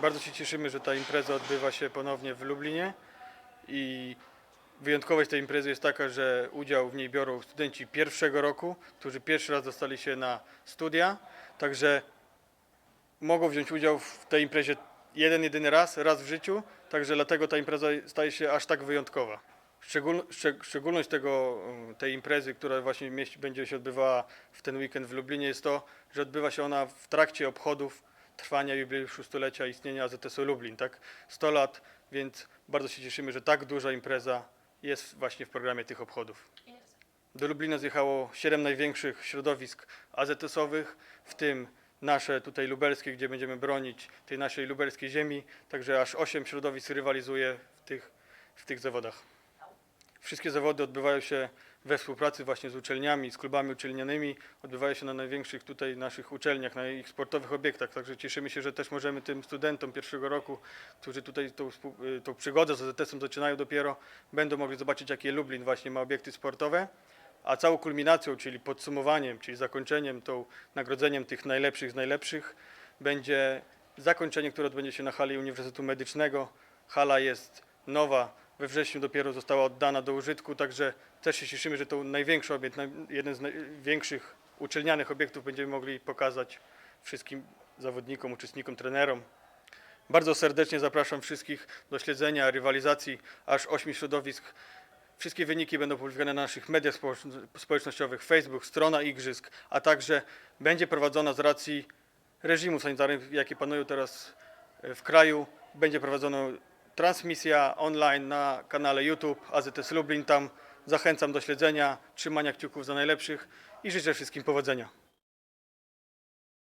Bardzo się cieszymy, że ta impreza odbywa się ponownie w Lublinie i wyjątkowość tej imprezy jest taka, że udział w niej biorą studenci pierwszego roku, którzy pierwszy raz dostali się na studia, także mogą wziąć udział w tej imprezie jeden, jedyny raz, raz w życiu, także dlatego ta impreza staje się aż tak wyjątkowa. Szczegól, szczeg, szczególność tego, um, tej imprezy, która właśnie będzie się odbywała w ten weekend w Lublinie jest to, że odbywa się ona w trakcie obchodów trwania jubileuszu stulecia istnienia AZS-u Lublin, tak? 100 lat, więc bardzo się cieszymy, że tak duża impreza jest właśnie w programie tych obchodów. Do Lublina zjechało 7 największych środowisk AZS-owych, w tym nasze tutaj lubelskie, gdzie będziemy bronić tej naszej lubelskiej ziemi, także aż 8 środowisk rywalizuje w tych, w tych zawodach. Wszystkie zawody odbywają się we współpracy właśnie z uczelniami, z klubami uczelnianymi, odbywają się na największych tutaj naszych uczelniach, na ich sportowych obiektach, także cieszymy się, że też możemy tym studentom pierwszego roku, którzy tutaj tą, y, tą przygodę z AZS-em zaczynają dopiero, będą mogli zobaczyć, jakie Lublin właśnie ma obiekty sportowe, a całą kulminacją, czyli podsumowaniem, czyli zakończeniem, tą nagrodzeniem tych najlepszych z najlepszych, będzie zakończenie, które odbędzie się na hali Uniwersytetu Medycznego. Hala jest nowa, we wrześniu dopiero została oddana do użytku, także też się cieszymy, że to największy obiekt, jeden z największych uczelnianych obiektów będziemy mogli pokazać wszystkim zawodnikom, uczestnikom, trenerom. Bardzo serdecznie zapraszam wszystkich do śledzenia rywalizacji aż ośmiu środowisk. Wszystkie wyniki będą publikowane na naszych mediach społeczno- społecznościowych, Facebook, strona Igrzysk, a także będzie prowadzona z racji reżimu sanitarnego, jaki panuje teraz w kraju, będzie prowadzona transmisja online na kanale YouTube AZS Lublin. Tam zachęcam do śledzenia, trzymania kciuków za najlepszych i życzę wszystkim powodzenia.